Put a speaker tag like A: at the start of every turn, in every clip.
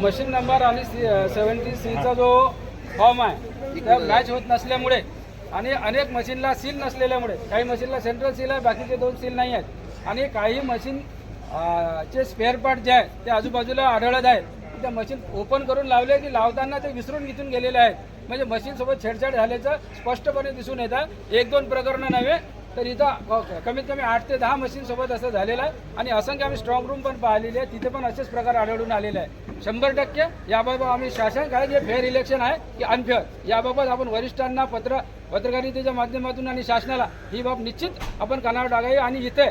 A: Machine number आणि seventy सीचा जो फॉर्म आहे त्या मॅच होत नसल्यामुळे आणि अनेक मशीनला सील नसलेल्यामुळे काही मशीनला सेंट्रल सील आहे बाकीचे दोन सील नाही आहेत. आणि काही मशीन चे स्पेअर पार्ट जे आहेत ते आजूबाजूला आढळत आहेत. त्या मशीन ओपन करून लावले की लावताना ते विसरून इथून गेलेले आहेत. म्हणजे मशीन सोबत छेडछाड झाल्याचं स्पष्टपणे दिसून येतं. एक दोन प्रकरणं नव्हे तर इथं कमीत कमी आठ ते दहा मशीन सोबत असं झालेलं आहे. आणि असंख्य आम्ही स्ट्रॉंग रूम पण पाहिलेली आहे तिथे पण असेच प्रकार आढळून आलेले आहे शंभर टक्के. याबाबत आम्ही शासन काय जे फेअर इलेक्शन आहे की अनफेअर याबाबत आपण वरिष्ठांना पत्र पत्रकारितेच्या माध्यमातून आणि शासनाला ही बाब निश्चित आपण कानावर टाकावी. आणि इथे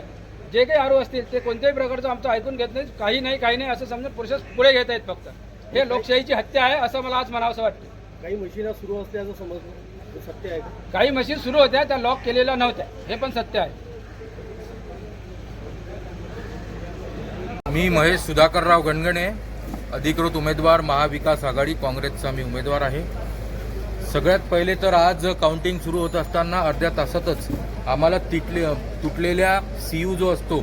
A: जे काही आरोप असतील ते कोणत्याही प्रकारचं आमचं ऐकून घेत नाही काही नाही काही नाही असं समजून प्रोसेस पुढे घेत आहेत फक्त. हे लोकशाहीची हत्या आहे असं मला आज म्हणावंसं वाटतं.
B: काही मशीना सुरू असल्याचं समजलं. सत्य आहे का?
A: काही मशीन सुरू होत्या त्या लॉक केलेल्या नव्हत्या. हे पण सत्य आहे.
C: मी महेश सुधाकरराव गणगणे अधिकृत उमेदवार महाविकास आघाडी काँग्रेसचा मी उमेदवार आहे. सगळ्यात पहिले तर आज काउंटिंग सुरू होत असताना अर्ध्या तासातच आम्हाला तिटले तुटलेल्या सी यू जो असतो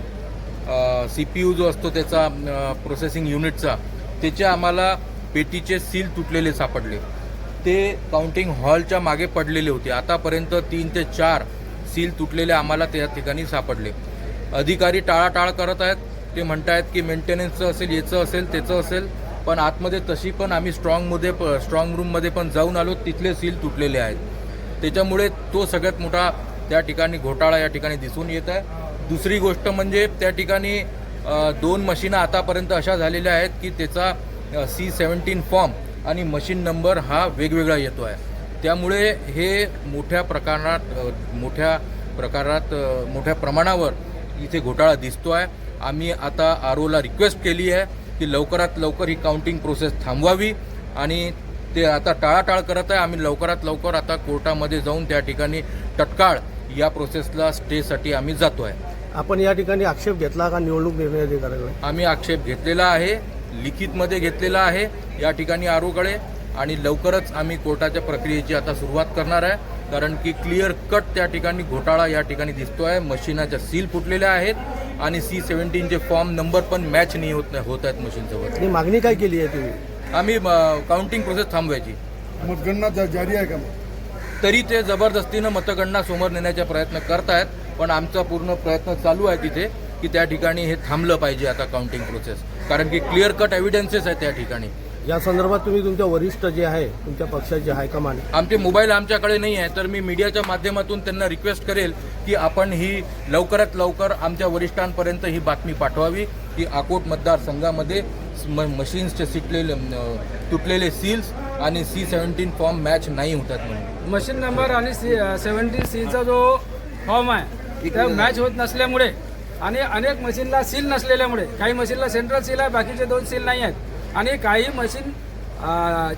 C: सी पी यू जो असतो त्याचा प्रोसेसिंग युनिटचा त्याचे आम्हाला पेटीचे सील तुटलेले सापडले. ते काउंटिंग हॉलच्या मागे पडलेले होते. आतापर्यंत तीन ते चार सील तुटलेले आम्हाला त्या ठिकाणी सापडले. अधिकारी टाळाटाळ करत आहेत. ते म्हणतायत की मेंटेनन्सचं असेल याचं असेल त्याचं असेल पण आतमध्ये तशी पण आम्ही स्ट्रॉंगमध्ये प स्ट्रॉंग रूममध्ये पण जाऊन आलो तिथले सील तुटलेले आहेत. त्याच्यामुळे तो सगळ्यात मोठा त्या ठिकाणी घोटाळा या ठिकाणी दिसून येत आहे. दुसरी गोष्ट म्हणजे त्या ठिकाणी दोन मशीनं आतापर्यंत अशा झालेल्या आहेत की त्याचा सी सेवन्टीन फॉर्म आणि मशीन नंबर हा वेगवेगळा येतो आहे. त्यामुळे हे मोठ्या प्रकारात मोठ्या प्रकारात मोठ्या प्रमाणावर इथे घोटाळा दिसतो आहे. आम्ही आता आर ओला रिक्वेस्ट केली आहे की लवकरात लवकर ही काउंटिंग प्रोसेस थांबवावी आणि ते आता टाळाटाळ करत आहे. आम्ही लवकरात लवकर आता कोर्टामध्ये जाऊन त्या ठिकाणी तत्काळ या प्रोसेसला स्टेसाठी आम्ही जातो आहे.
B: आपण या ठिकाणी आक्षेप घेतला का? निवडणूक निर्णय अधिकाऱ्याकडे
C: आम्ही आक्षेप घेतलेला आहे लिखितमध्ये घेतलेला आहे. या ठिकाणी आरोकडे आणि लवकरच आम्ही कोर्टाच्या प्रक्रियेची आता सुरुवात करणार आहे. कारण की क्लिअर कट त्या ठिकाणी घोटाळा या ठिकाणी दिसतो आहे मशीनाच्या सील फुटलेल्या आहेत आणि सी सेव्हन्टीनचे फॉर्म नंबर पण मॅच नाही होत होत आहेत मशीनसोबत
B: मागणी काय केली आहे तुम्ही?
C: आम्ही काउंटिंग प्रोसेस थांबवायची.
D: मतगणना जारी आहे का?
C: तरी ते जबरदस्तीनं मतगणना समोर नेण्याचा प्रयत्न करतायत पण आमचा पूर्ण प्रयत्न चालू आहे तिथे की त्या ठिकाणी हे थांबलं पाहिजे आता काउंटिंग प्रोसेस कारण की क्लिअर कट एव्हिडन्सेस आहेत त्या ठिकाणी.
B: या संदर्भात तुम्ही तुमच्या वरिष्ठ जे आहे तुमच्या पक्षाचे हायकमांड
C: आमचे मोबाईल आमच्याकडे नाही आहे तर मी मीडियाच्या माध्यमातून त्यांना रिक्वेस्ट करेल की आपण ही लवकरात लवकर आमच्या वरिष्ठांपर्यंत ही बातमी पाठवावी की अकोट मतदारसंघामध्ये म- मशीन्सचे सिटलेले तुटलेले सील्स आणि सी सेव्हन्टीन फॉर्म मॅच नाही होतात म्हणून.
A: मशीन नंबर आणि सेव्हन्टी सीचा जो फॉर्म आहे त्या मॅच होत नसल्यामुळे आणि अनेक मशीनला सील नसलेल्यामुळे काही मशीनला सेंट्रल सील आहे बाकीचे दोन सील नाही आहेत. आणि काही मशीन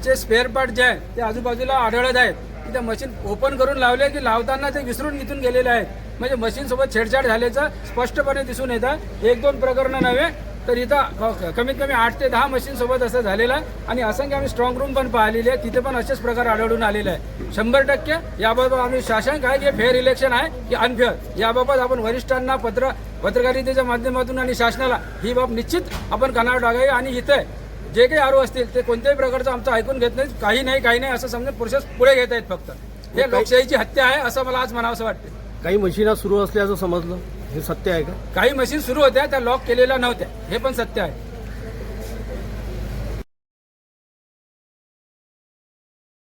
A: चे स्पेअर पार्ट जे आहे ते आजूबाजूला आढळत आहेत. त्या मशीन ओपन करून लावले की लावताना ते विसरून इथून गेलेले आहेत. म्हणजे मशीन सोबत छेडछाड झाल्याचं स्पष्टपणे दिसून येतं. एक दोन प्रकरणं नव्हे तर इथं कमीत कमी आठ ते दहा मशीन सोबत असं झालेलं आहे. आणि असंख्य आम्ही स्ट्रॉंग रूम पण पाहिलेली आहे तिथे पण असेच प्रकार आढळून आलेले आहे शंभर टक्के याबाबत आम्ही शासन काय की फेअर इलेक्शन आहे की अनफेअर याबाबत आपण वरिष्ठांना पत्र पत्रकारितेच्या माध्यमातून आणि शासनाला ही बाब निश्चित आपण कानावर टाकावी. आणि इथे जे काही आरोप असतील ते कोणत्याही प्रकारचं आमचं ऐकून घेत नाही काही नाही काही नाही असं समजून प्रोसेस पुढे घेत आहेत फक्त. हे लोकशाहीची हत्या आहे असं मला आज म्हणावंसं वाटतं
B: काही मशीना सुरू असल्याचं समजलं? हे सत्य आहे का?
A: काही मशीन सुरू होत्या त्या लॉक केलेल्या नव्हत्या. हे पण सत्य आहे.